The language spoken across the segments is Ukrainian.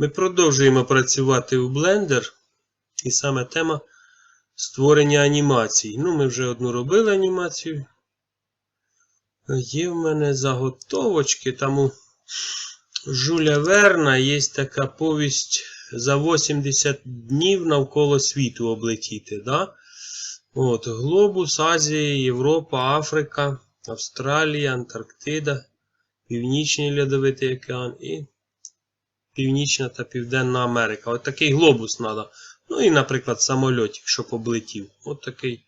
Ми продовжуємо працювати у Blender. І саме тема створення анімацій. Ну, ми вже одну робили анімацію. Є в мене заготовочки. Там у Жуля Верна є така повість за 80 днів навколо світу облетіти. Да? От, Глобус, Азія, Європа, Африка, Австралія, Антарктида, Північний Льодовитий океан і Північна та Південна Америка. От такий глобус треба. Ну і, наприклад, самольотик, щоб облетів. От такий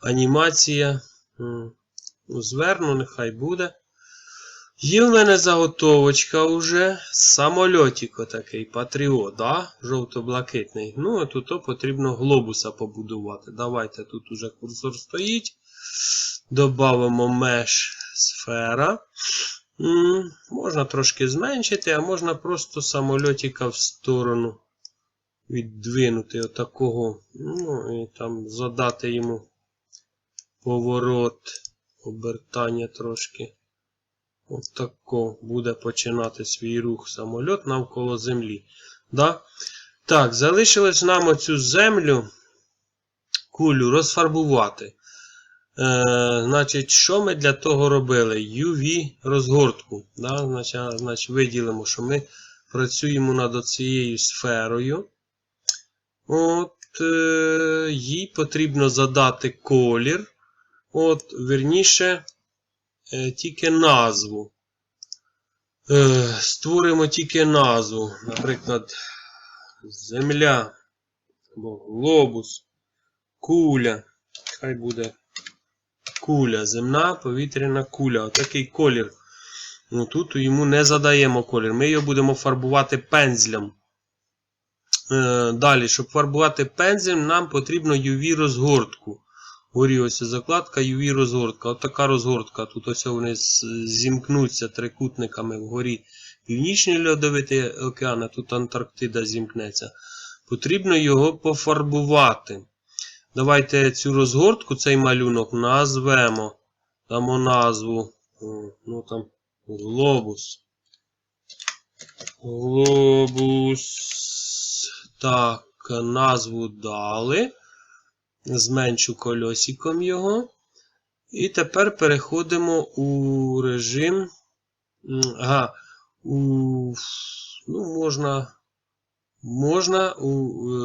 анімація. Ну, зверну, нехай буде. Є в мене заготовочка вже. Самольотик отакий, патріот, да? жовто-блакитний. Ну, тут потрібно глобуса побудувати. Давайте тут уже курсор стоїть. Добавимо меш сфера. Можна трошки зменшити, а можна просто самольотика в сторону віддвинути отакого. Ну, і там задати йому поворот, обертання трошки. Отако буде починати свій рух самольот навколо землі. Да? Так, залишилось нам оцю землю, кулю розфарбувати. Е, значить, що ми для того робили? UV розгортку. Да? Значить, значить, виділимо, що ми працюємо над цією сферою. От, е, їй потрібно задати колір. От, верніше, е, тільки назву. Е, створимо тільки назву. Наприклад, Земля або глобус, куля. Хай буде куля, земна, повітряна куля. Отакий колір. Ну, тут йому не задаємо колір. Ми його будемо фарбувати пензлем. Е, далі, щоб фарбувати пензлем, нам потрібно UV розгортку. Горі ось закладка UV розгортка. От така розгортка. Тут ось вони зімкнуться трикутниками вгорі Північний льодовитий океан, а тут Антарктида зімкнеться. Потрібно його пофарбувати. Давайте цю розгортку, цей малюнок назвемо. Дамо назву. Ну там глобус. Глобус. Так, назву дали. Зменшу кольосиком його. І тепер переходимо у режим. Ага, у, ну, можна, можна е,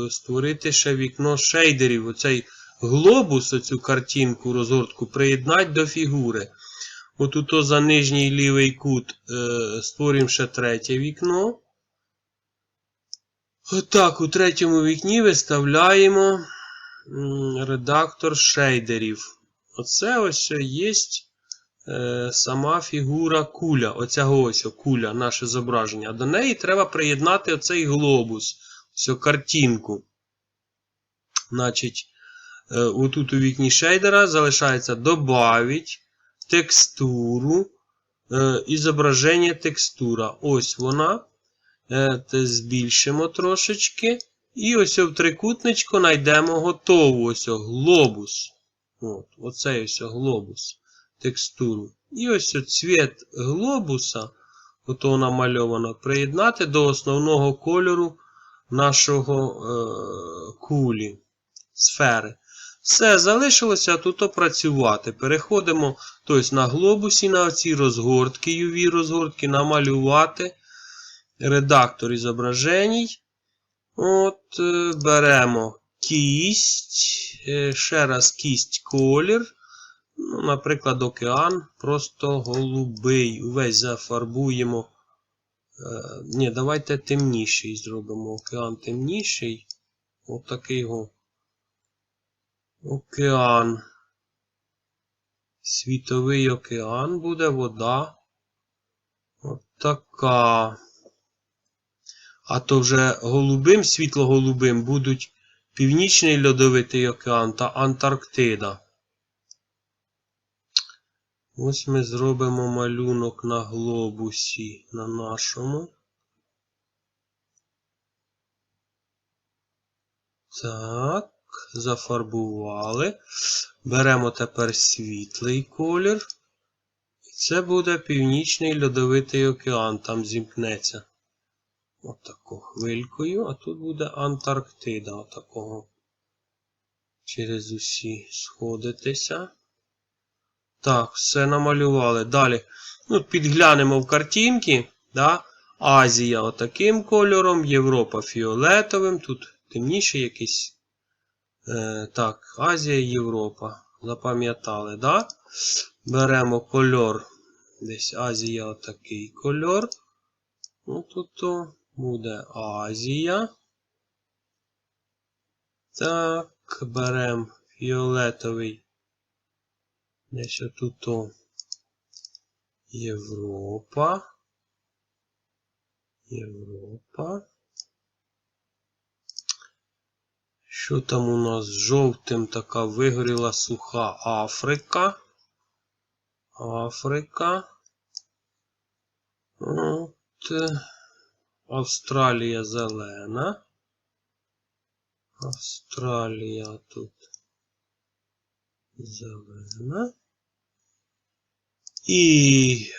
створити ще вікно шейдерів. Оцей глобус, оцю картинку, розгортку, приєднати до фігури. Отут за нижній лівий кут е, створюємо ще третє вікно. Отак, у третьому вікні виставляємо редактор шейдерів. Оце ось є е, сама фігура куля. Оця ось куля, наше зображення. До неї треба приєднати оцей глобус, цю картинку. Значить, е, отут у вікні шейдера залишається добавить текстуру, е, і текстура. Ось вона. Е, збільшимо трошечки. І ось в трикутничку знайдемо готову ось глобус. От, оцей ось глобус. Текстуру. І ось цвіт глобуса, ото намальовано, приєднати до основного кольору нашого е, кулі, сфери. Все, залишилося тут опрацювати. Переходимо тобто, на глобусі, на оці розгортки, UV розгортки, намалювати редактор ізображень. От, е, беремо кість, е, ще раз кість колір. Ну, наприклад, океан, просто голубий. Увесь зафарбуємо. Е, ні, давайте темніший зробимо. Океан темніший. От такий його. Океан. Світовий океан буде вода. От така. А то вже голубим, світло-голубим будуть Північний льодовитий океан та Антарктида. Ось ми зробимо малюнок на глобусі на нашому. Так, зафарбували. Беремо тепер світлий колір. Це буде Північний льодовитий океан, там зімкнеться. Отако хвилькою, а тут буде Антарктида. Отакого. Через усі сходитися. Так, все намалювали. Далі. Ну, підглянемо в картинки. Да? Азія отаким кольором, Європа фіолетовим. Тут темніше якийсь. Е, так, Азія, Європа. Запам'ятали, да? Беремо кольор. Десь Азія отакий кольор. Ну, тут то буде Азія. Так, беремо фіолетовий. Десь отут то Європа. Європа. Що там у нас з жовтим така вигоріла суха Африка. Африка. От. Австралія зелена. Австралія тут зелена. І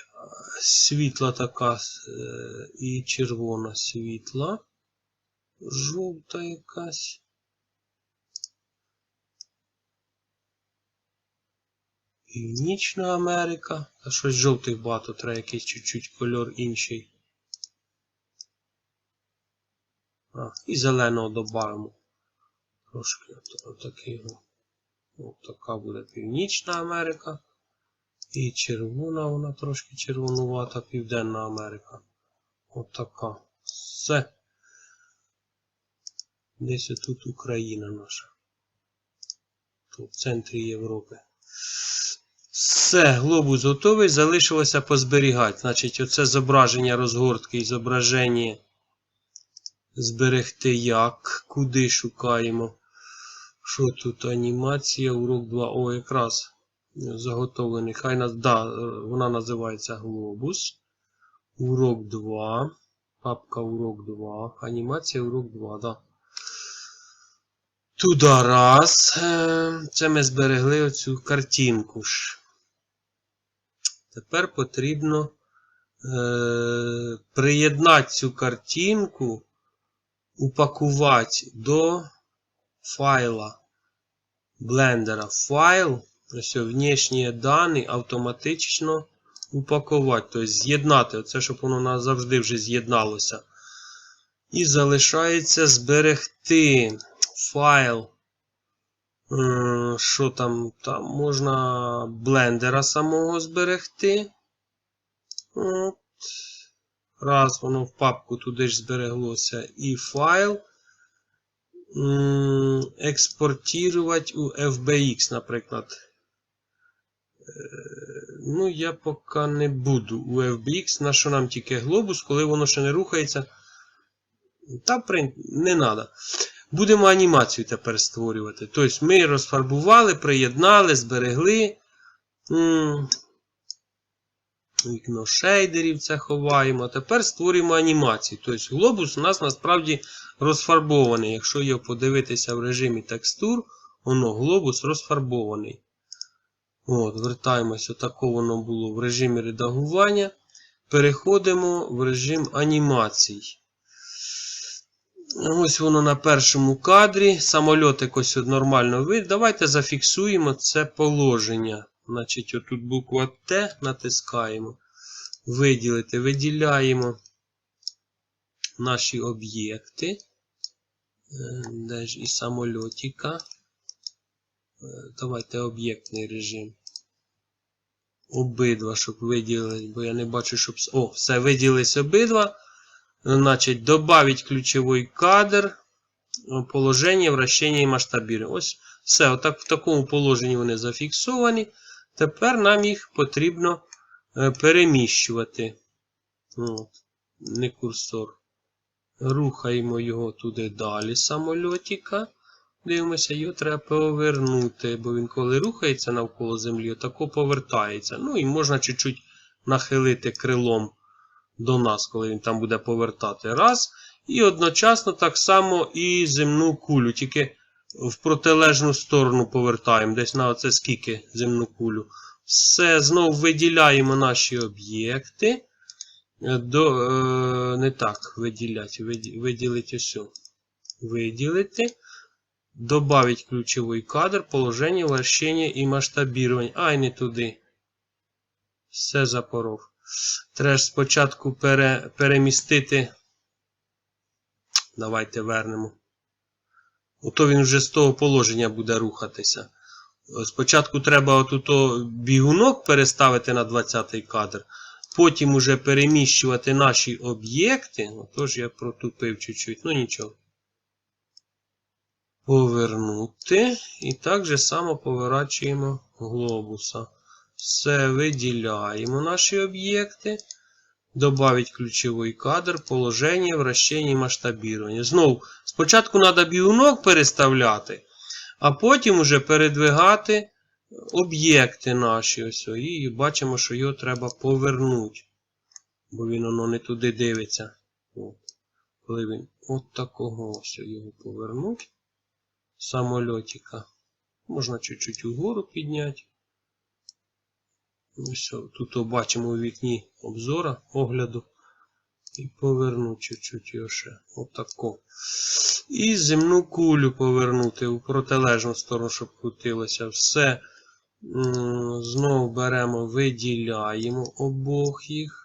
світла така, е, і червона світла. Жовта якась. Північна Америка. Та щось жовтих багато, треба якийсь чуть-чуть кольор інший. А, і зеленого додамо. Трошки отакий. От така буде Північна Америка. І червона, вона трошки червонувата, Південна Америка. От така. Все. Десь тут Україна наша. Тут в центрі Європи. Все, глобус готовий. Залишилося позберігати. Значить, оце зображення розгортки і зображення зберегти як. Куди шукаємо? Що тут? Анімація, урок 2. О, якраз заготовлений. Хай нас, да, вона називається глобус. Урок 2. Папка урок 2. Анімація урок 2, да. Туди раз. Е, Це ми зберегли оцю картинку ж. Тепер потрібно е, приєднати цю картинку, упакувати до файла блендера. Файл, ось внешні дані автоматично упакувати, тобто з'єднати, оце, щоб воно у нас завжди вже з'єдналося. І залишається зберегти файл. Що там? Там можна блендера самого зберегти. От. Раз воно в папку туди ж збереглося. І файл. Експортувати у FBX, наприклад. Е, Ну, я поки не буду у FBX. На що нам тільки глобус, коли воно ще не рухається. Та, прин- не треба. Будемо анімацію тепер створювати. Тобто ми розфарбували, приєднали, зберегли. Вікно шейдерів це ховаємо. Тепер створюємо анімацію. Тобто глобус у нас насправді розфарбований. Якщо його подивитися в режимі текстур, воно глобус розфарбований. От, Вертаємося, тако воно було в режимі редагування. Переходимо в режим анімацій. Ось воно на першому кадрі. Самольотик ось нормально вид. Давайте зафіксуємо це положення. Значить, отут буква Т натискаємо. Виділити, виділяємо наші об'єкти. Е, Де ж і самольотика. Е, Давайте об'єктний режим. Обидва, щоб виділити, бо я не бачу, щоб. О, все, виділились обидва. Значить, добавить ключовий кадр, положення, вращення і масштабірування. Ось все. Отак, в такому положенні вони зафіксовані. Тепер нам їх потрібно е, переміщувати. От, не курсор. Рухаємо його туди далі, самольотика. Дивимося, його треба повернути, бо він коли рухається навколо землі, отако повертається. Ну і можна чуть-чуть нахилити крилом до нас, коли він там буде повертати. Раз. І одночасно так само і земну кулю. Тільки в протилежну сторону повертаємо. Десь на оце скільки земну кулю. Все, знову виділяємо наші об'єкти. До, е, не так, виділяти, виділити ось. Виділити. Добавить ключовий кадр, положення, вращення і масштабірування. Ай, не туди. Все запоров. Треба спочатку пере, перемістити. Давайте вернемо. Ото він вже з того положення буде рухатися. Спочатку треба отут бігунок переставити на 20 кадр. Потім уже переміщувати наші об'єкти. Отож я протупив чуть-чуть, ну нічого. Повернути. І так же само поворачуємо глобуса. Все виділяємо наші об'єкти. Добавить ключовий кадр, положення, вращення масштабірування. Знову, спочатку треба бігунок переставляти, а потім уже передвигати об'єкти наші. Ось, і бачимо, що його треба повернути. Бо він воно не туди дивиться. От. Коли він от такого ось його повернуть. Самольотика. Можна чуть-чуть угору підняти. Ось тут бачимо у вікні обзора, огляду. І повернути чуть-чуть його ще. Отако. І земну кулю повернути у протилежну сторону, щоб крутилося. Все. Знову беремо, виділяємо обох їх.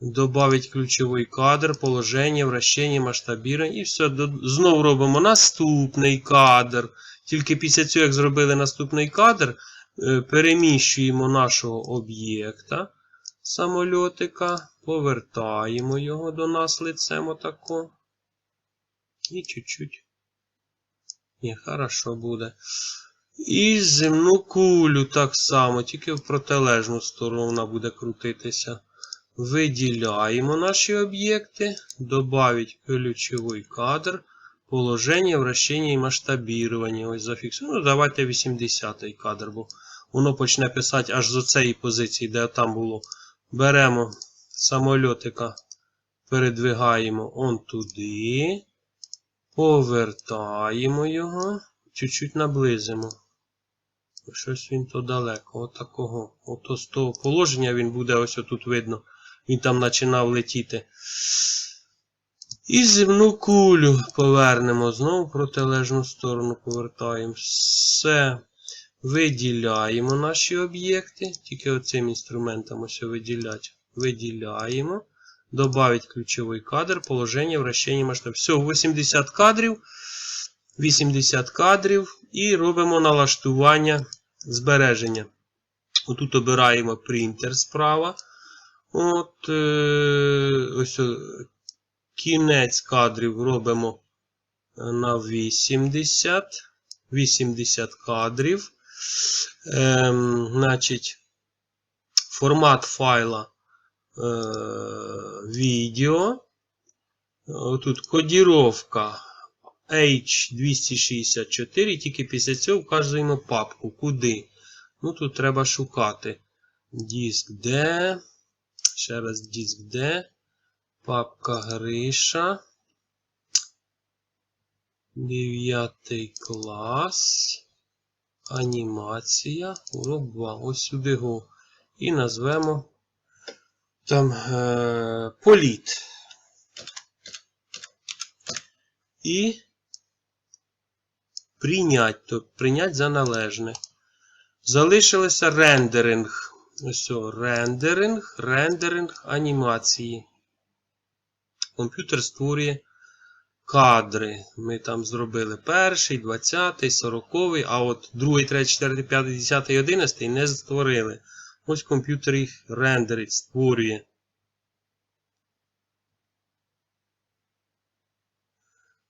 Добавить ключовий кадр, положення, вращення, масштабірування. І все. Знову робимо наступний кадр. Тільки після цього, як зробили наступний кадр, е, переміщуємо нашого об'єкта самольотика, повертаємо його до нас лицем отако. І чуть-чуть. Ні, хорошо буде. І земну кулю так само, тільки в протилежну сторону вона буде крутитися. Виділяємо наші об'єкти, добавить ключовий кадр, положення, вращення і масштабірування. Ось зафіксуємо. Ну, давайте 80-й кадр, бо воно почне писати аж з оцеї позиції, де там було. Беремо самольотика, передвигаємо он туди, повертаємо його, чуть-чуть наблизимо. Щось він то далеко, отакого. Ото з того положення він буде ось тут видно. Він там починав летіти. І земну кулю повернемо. Знову протилежну сторону повертаємо. Все. Виділяємо наші об'єкти. Тільки оцим інструментом ось виділяти. Виділяємо. Добавить ключовий кадр, положення, вращення масштаб. Все, 80 кадрів. 80 кадрів. І робимо налаштування збереження. Отут обираємо принтер справа. От, е, ось кінець кадрів робимо на 80. 80 кадрів. Ем, значить, формат файла е, відео. Тут кодіровка H264, тільки після цього вказуємо папку. Куди? Ну, тут треба шукати. Диск D. Ще раз диск D. Папка Гриша. Дев'ятий клас. Анімація. Урок 2. Ось сюди го. І назвемо там е, політ. І прийнять, тобто прийнять за належне. Залишилося рендеринг. О, рендеринг, рендеринг анімації. Комп'ютер створює кадри. Ми там зробили перший, 20, 40, а от другий, 3, 4, 5, 10, 11 не створили. Ось комп'ютер їх рендерить, створює.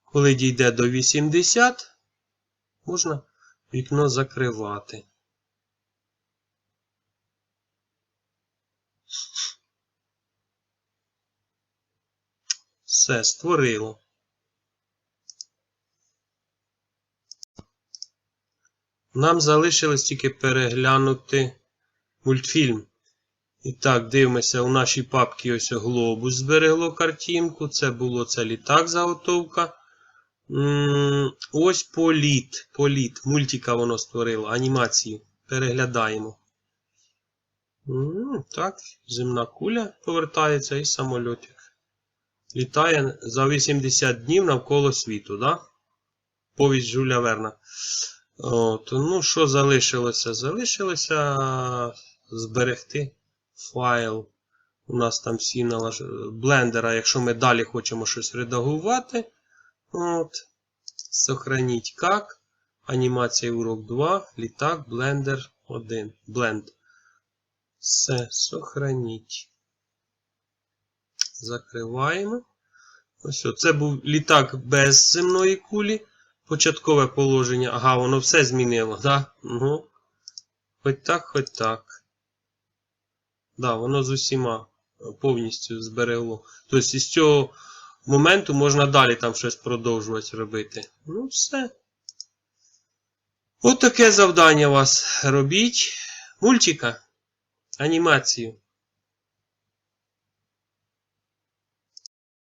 Коли дійде до 80, можна вікно закривати. Все, створило. Нам залишилось тільки переглянути мультфільм. І так, дивимося, у нашій папці ось глобус зберегло картинку. Це було це літак заготовка. Ось політ. Політ. Мультика воно створило, анімацію. Переглядаємо. Так, земна куля повертається і самольотик. Літає за 80 днів навколо світу, да? Повість Жуля Верна. От, ну, що залишилося? Залишилося зберегти файл. У нас там всі налаж... блендера, якщо ми далі хочемо щось редагувати. От. Сохраніть как. Анімація урок 2. Літак, блендер 1. Бленд. Все, сохраніть. Закриваємо. Ось о, це був літак без земної кулі. Початкове положення. Ага, воно все змінило, так? Да? Угу. Хоч так, хоч так. Да, воно з усіма е, повністю зберегло. Тобто з цього моменту можна далі там щось продовжувати робити. Ну, все. От таке завдання вас робіть. Мультика. Анімацію.